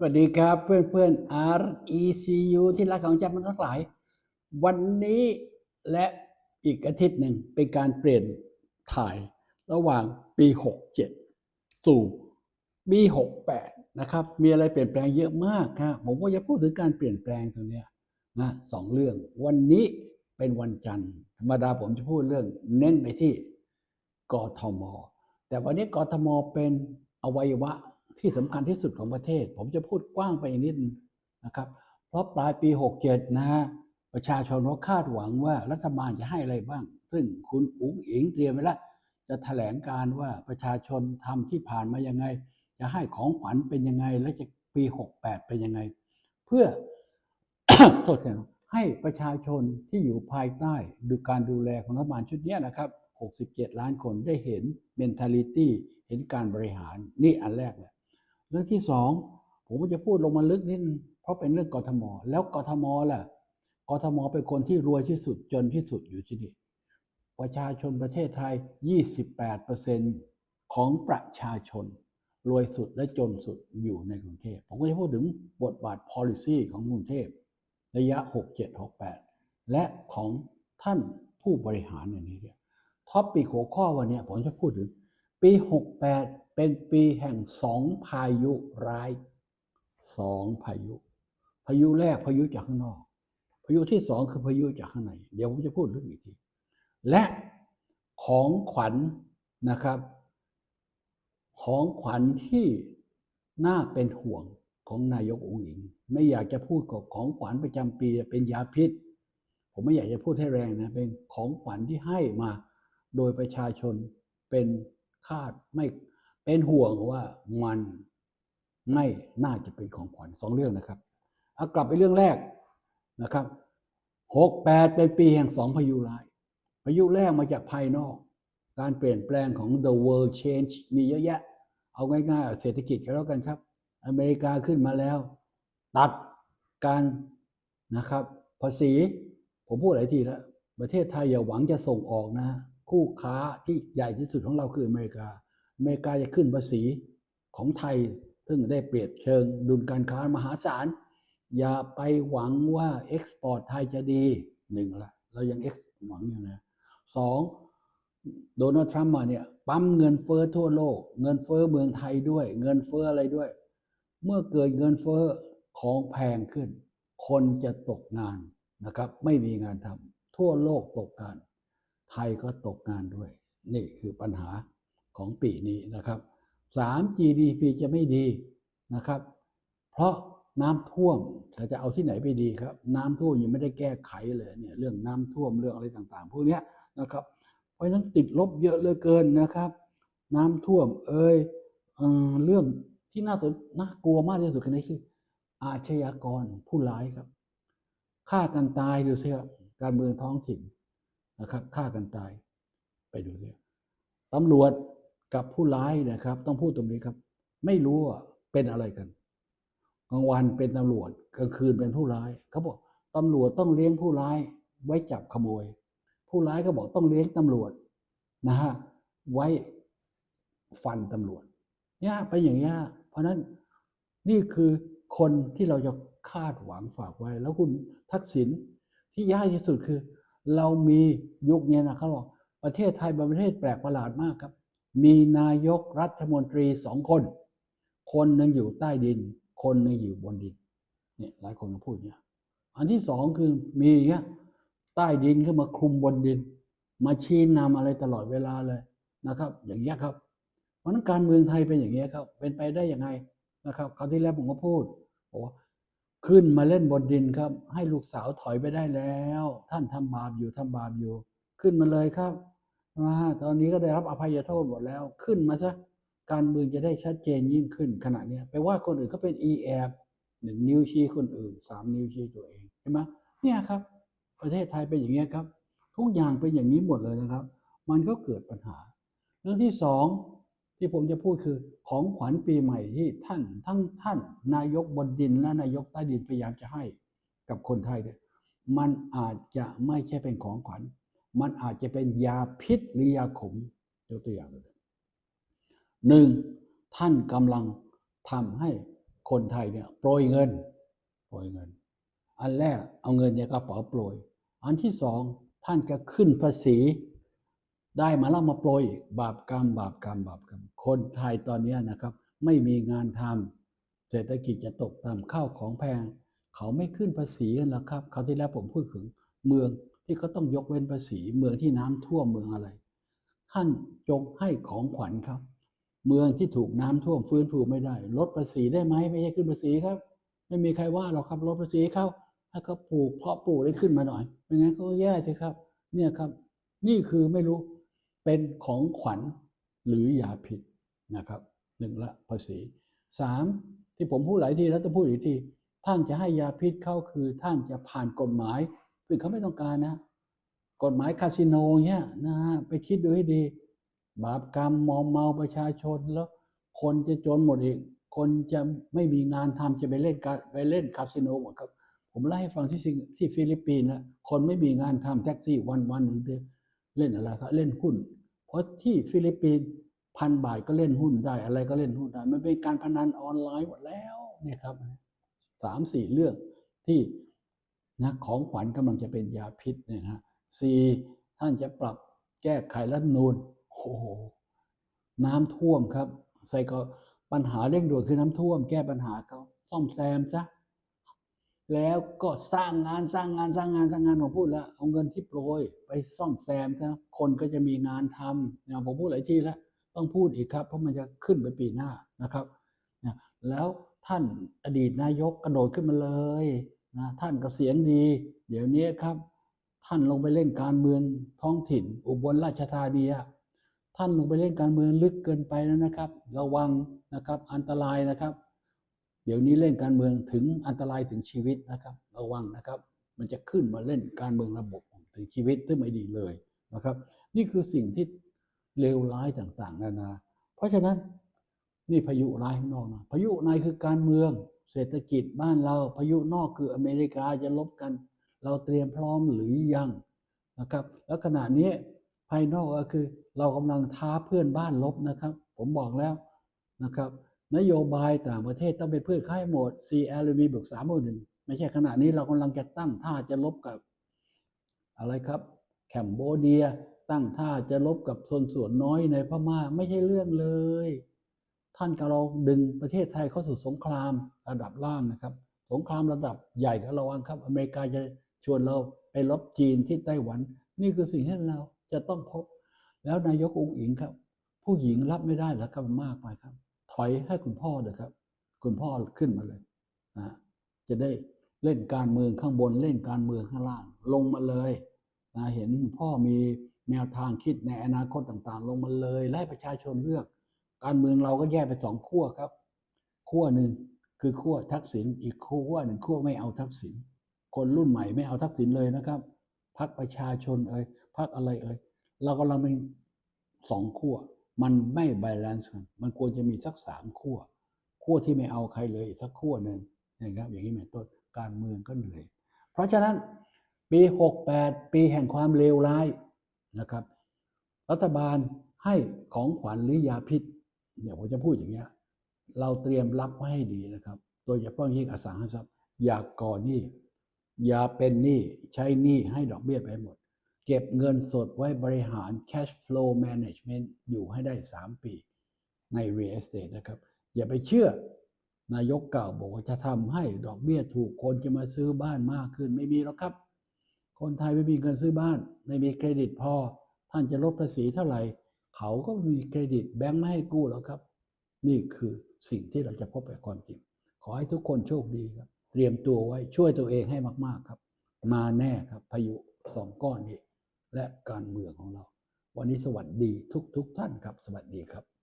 สวัสดีครับเพื่อนเพื่อน RECU ที่รักของจันมันทั้งหลาย วันนี้และอีกอาทิตย์หนึ่งเป็นการเปลี่ยนถ่ายระหว่างปี 67 สู่ปี 68 นะครับ มีอะไรเปลี่ยนแปลงเยอะมากครับผมก็จะพูดถึงการเปลี่ยนแปลงตรงนี้นะสองเรื่อง วันนี้เป็นวันจันทร์ธรรมดาผมจะพูดเรื่องเน้นไปที่กทม แต่วันนี้กทมเป็นอวัยวะ ที่สำคัญที่สุดของประเทศ ผมจะพูดกว้างไปอีกนิดนะครับ เพราะปลายปี 67 นะฮะประชาชนเขาคาดหวังว่ารัฐบาลจะให้อะไรบ้าง ซึ่งคุณอุ๋งอิงเตรียมไว้แล้วจะแถลงการว่าประชาชนทำที่ผ่านมายังไง จะให้ของขวัญเป็นยังไง และจะปี 68 เป็นยังไง เพื่อโทษนให้ประชาชนที่อยู่ภายใต้ดูการดูแลของรัฐบาลชุดนี้นะครับ 67 ล้านคนได้เห็น mentality เห็นการบริหารนี่อันแรกเลย เรื่องที่สองผมจะพูดลงมาลึกนิดเพราะเป็นเรื่องกทม แล้วกทมล่ะกทมเป็นคนที่รวยที่สุดจนที่สุดอยู่ที่นี่ประชาชนประเทศไทย 28%ของประชาชน รวยสุดและจนสุดอยู่ในกรุงเทพผมก็จะพูดถึงบทบาท policy ของกรุงเทพระยะ 67 68 และของท่านผู้บริหารในนี้เนี่ยท็อปปีหัวข้อวันนี้ผมจะพูดถึงปี 68 เป็นปีแห่งสองพายุร้ายสองพายุ พายุแรกพายุจากข้างนอก พายุที่สองคือพายุจากข้างใน เดี๋ยวผมจะพูดเรื่องอีกทีและของขวัญนะครับ ของขวัญที่น่าเป็นห่วงของนายกองค์อิง ไม่อยากจะพูดกับของขวัญประจำปีเป็นยาพิษ ผมไม่อยากจะพูดให้แรงนะเป็นของขวัญที่ให้มาโดยประชาชนเป็นคาดไม่ เป็นห่วงว่ามันไม่น่าจะเป็นของขวัญสองเรื่องนะครับเอากลับไปเรื่องแรกนะครับหกแปดเป็นปีแห่งสองพายุร้าย พายุแรกมาจากภายนอก การเปลี่ยนแปลงของ the world change มีเยอะแยะ เอาง่ายๆเศรษฐกิจก็แล้วกันครับ อเมริกาขึ้นมาแล้ว ตัดการนะครับ ภาษี ผมพูดหลายทีแล้ว ประเทศไทยอย่าหวังจะส่งออกนะ คู่ค้าที่ใหญ่ที่สุดของเราคืออเมริกา อเมริกาจะขึ้นภาษีของไทย ซึ่งได้เปรียบเชิงดุลการค้ามหาศาล อย่าไปหวังว่าเอ็กซ์พอร์ตไทยจะดีหนึ่งละเรายังเอ็กซ์หวังอยู่นะสองโดนัลด์ทรัมป์มาเนี่ยปั๊มเงินเฟ้อทั่วโลก เงินเฟ้อเมืองไทยด้วย เงินเฟ้ออะไรด้วย เมื่อเกิดเงินเฟ้อของแพงขึ้น คนจะตกงานนะครับ ไม่มีงานทำทั่วโลกตกงาน ไทยก็ตกงานด้วย นี่คือปัญหา ของปีนี้นะครับสาม GDP จะไม่ดีนะครับ เพราะน้ำท่วมเราจะเอาที่ไหนไปดีครับ น้ำท่วมยังไม่ได้แก้ไขเลยเนี่ยเรื่องน้ำท่วมเรื่องอะไรต่างๆ พวกนี้นะครับ เพราะฉะนั้นติดลบเยอะเหลือเกินนะครับ น้ำท่วมเอ่ยเออเรื่องที่น่าสนน่ากลัวมากที่สุดคือคือ อาชญากรผู้ร้ายครับฆ่ากันตายดูสิครับการเมืองท้องถิ่นนะครับฆ่ากันตายไปดูสิตำรวจ กับผู้ร้ายนะครับ ต้องพูดตรงนี้ครับ ไม่รู้ว่าเป็นอะไรกันกลางวันเป็นตำรวจกลางคืนเป็นผู้ร้ายเขาบอกตำรวจต้องเลี้ยงผู้ร้ายไว้จับขโมย ผู้ร้ายก็บอกต้องเลี้ยงตำรวจนะฮะไว้ฟันตำรวจเนี่ยไปนอย่างเงี้ยเพราะนั้นนี่คือคนที่เราจะคาดหวังฝากไว้ แล้วคุณทักษิณที่ยากที่สุดคือ เรามียุคเนี้ยนะเขาบอกประเทศไทยเป็นประเทศแปลกประหลาดมากครับ มีนายกรัฐมนตรีสองคน คนหนึ่งอยู่ใต้ดิน คนหนึ่งอยู่บนดินเนี่ยหลายคนพูดเงี้ยอันที่สองคือมีเงี้ยใต้ดินขึ้นมาคลุมบนดิน มาชี้นำอะไรตลอดเวลาเลยนะครับ อย่างเงี้ยครับ เพราะนั้นการเมืองไทยเป็นอย่างเงี้ยครับ เป็นไปได้ยังไงนะครับคราวที่แล้วผมก็พูดบอกว่าขึ้นมาเล่นบนดินครับ ให้ลูกสาวถอยไปได้แล้ว ท่านทำบาปอยู่ทำบาปอยู่ ขึ้นมาเลยครับ มาตอนนี้ก็ได้รับอภัยโทษหมดแล้วขึ้นมาซะการเมืองจะได้ชัดเจนยิ่งขึ้นขณะนี้ไปว่าคนอื่นก็เป็น e แอบหนึ่งนิ้วชี้คนอื่นสามนิ้วชี้ตัวเองใช่ไหมเนี่ยครับ ประเทศไทยเป็นอย่างเงี้ยครับ ทุกอย่างเป็นอย่างนี้หมดเลยนะครับ มันก็เกิดปัญหา เรื่องที่สองที่ผมจะพูดคือของขวัญปีใหม่ที่ท่านทั้งท่านนายกบนดินและนายกใต้ดินพยายามจะให้กับคนไทยเนี่ยมันอาจจะไม่ใช่เป็นของขวัญ มันอาจจะเป็นยาพิษหรือยาขมยกตัวอย่างเลยหนึ่งท่านกำลังทำให้คนไทยเนี่ยโปรยเงินโปรยเงิน อันแรกเอาเงินในกระเป๋าโปรย อันที่สองท่านจะขึ้นภาษี ได้มาแล้วมาโปรยบาปกรรม บาปกรรม บาปกรรม คนไทยตอนนี้นะครับ ไม่มีงานทำเศรษฐกิจจะตกต่ำข้าวของแพง เขาไม่ขึ้นภาษีกันแล้วครับเขาที่แล้วผมพูดถึงเมือง ที่เขาต้องยกเว้นภาษีเมืองที่น้ำท่วมเมืองอะไร ท่านจงให้ของขวัญครับ เมืองที่ถูกน้ำท่วมฟื้นฟูไม่ได้ ลดภาษีได้ไหมไม่ใช่ขึ้นภาษีครับ ไม่มีใครว่าหรอกครับลดภาษีเขาให้เขาปลูกเพาะปลูกได้ขึ้นมาหน่อยไม่งั้นก็แย่สิครับ เนี่ยครับ นี่คือไม่รู้เป็นของขวัญหรือยาผิดนะครับหนึ่งละภาษีสามที่ผมพูดหลายทีแล้วต้องพูดอีกทีท่านจะให้ยาพิษเข้าคือท่านจะผ่านกฎหมาย ซึ่งเขาไม่ต้องการนะ กฎหมายคาสิโนเนี่ยนะฮะไปคิดดูให้ดี บาปกรรมมอมเมาประชาชนแล้ว คนจะจนหมดอีก คนจะไม่มีงานทำจะไปเล่นการไปเล่นคาสิโนหมดครับผมเล่าให้ฟังที่สิงที่ฟิลิปปินส์นะคนไม่มีงานทำแท็กซี่วันวันหนึ่งเดียวเล่นอะไรครับเล่นหุ้น เพราะที่ฟิลิปปินส์พันบาทก็เล่นหุ้นได้ อะไรก็เล่นหุ้นได้ มันเป็นการพนันออนไลน์หมดแล้วเนี่ยครับสามสี่เรื่องที่ นะของขวัญกำลังจะเป็นยาพิษเนี่ยนะสี่ท่านจะปรับแก้ไขรัฐนูนโอ้โหน้ำท่วมครับ ใส่ก็ปัญหาเร่งด่วนคือน้ำท่วม แก้ปัญหาเขาซ่อมแซมซะแล้วก็สร้างงานสร้างงานสร้างงานสร้างงานผมพูดแล้วเอาเงินที่โปรยไปซ่อมแซมครับ คนก็จะมีงานทำเนี่ยผมพูดหลายทีแล้ว ต้องพูดอีกครับ เพราะมันจะขึ้นไปปีหน้านะครับ แล้วท่านอดีตนายกกระโดดขึ้นมาเลย นะท่านก็เสียงดี เดี๋ยวนี้ครับ ท่านลงไปเล่นการเมืองท้องถิ่น อุบลราชธานีท่านลงไปเล่นการเมืองลึกเกินไปแล้วนะครับ ระวังนะครับอันตรายนะครับ เดี๋ยวนี้เล่นการเมืองถึงอันตรายถึงชีวิตนะครับ ระวังนะครับ มันจะขึ้นมาเล่นการเมืองระบบถึงชีวิตซึ่งไม่ดีเลยนะครับ นี่คือสิ่งที่เลวร้ายต่างๆนานา เพราะฉะนั้นนี่พายุร้ายข้างนอกนะพายุในคือการเมือง เศรษฐกิจบ้านเราพายุนอกคืออเมริกาจะลบกัน เราเตรียมพร้อมหรือยังนะครับ แล้วขณะนี้ภายนอกก็คือเรากำลังท้าเพื่อนบ้านลบนะครับ ผมบอกแล้วนะครับ นโยบายต่างประเทศต้องเป็นเพื่อนค่ายหมด CLV บวกสามบวกหนึ่งไม่ใช่ขณะนี้เรากำลังจะตั้งท่าจะลบกับ อะไรครับแคมโบเดียตั้งท่าจะลบกับส่วนส่วนน้อยในพม่าไม่ใช่เรื่องเลย ท่านกำลังดึงประเทศไทยเข้าสู่สงครามระดับล่างนะครับ สงครามระดับใหญ่ก็ระวังครับ อเมริกาจะชวนเราไปลบจีนที่ไต้หวัน นี่คือสิ่งที่เราจะต้องพบ แล้วนายกองค์อิงครับ ผู้หญิงรับไม่ได้แล้วครับมากไปครับ ถอยให้คุณพ่อเถอะครับ คุณพ่อขึ้นมาเลยนะจะได้เล่นการเมืองข้างบนเล่นการเมืองข้างล่าง ลงมาเลยนะเห็นพ่อมีแนวทางคิดในอนาคตต่างๆ ลงมาเลยและให้ประชาชนเลือก การเมืองเราก็แยกไปสองขั้วครับขั้วหนึ่งคือขั้วทักษิณอีกขั้วหนึ่งขั้วไม่เอาทักษิณคนรุ่นใหม่ไม่เอาทักษิณเลยนะครับพักประชาชนเอ่ยพักอะไรเอ่ยเรากำลังเป็นสองขั้วมันไม่บาลานซ์กันมันควรจะมีสักสามขั้วขั้วที่ไม่เอาใครเลยอีกสักขั้วหนึ่งนะครับ อย่างนี้เป็นต้นการเมืองก็เหนื่อย เพราะฉะนั้นปี 68 ปีแห่งความเลวร้ายนะครับ รัฐบาลให้ของขวัญหรือยาพิษ เดี๋ยผมจะพูดอย่างเงี้ย เราเตรียมรับไว้ให้ดีนะครับ โดยเฉพาะยิ่งอสังหาริมทรัพย์อย่าก่อหนี้อย่าเป็นหนี้ใช้หนี้ให้ดอกเบี้ยไปหมด เก็บเงินสดไว้บริหาร cash flow management อยู่ให้ได้ 3 ปีใน real estate นะครับ อย่าไปเชื่อนายกเก่าบอกว่าจะทำให้ดอกเบี้ยถูกคนจะมาซื้อบ้านมากขึ้นไม่มีหรอกครับ คนไทยไม่มีเงินซื้อบ้าน ไม่มีเครดิตพอ ท่านจะลดภาษีเท่าไหร่ เขาก็มีเครดิตแบงค์ไม่ให้กู้แล้วครับ นี่คือสิ่งที่เราจะพบแบบความจริง ขอให้ทุกคนโชคดีครับ เตรียมตัวไว้ช่วยตัวเองให้มาก ๆครับ มาแน่ครับพายุสองก้อนนี้และการเมืองของเรา วันนี้สวัสดีทุก ๆทท่านครับ สวัสดีครับ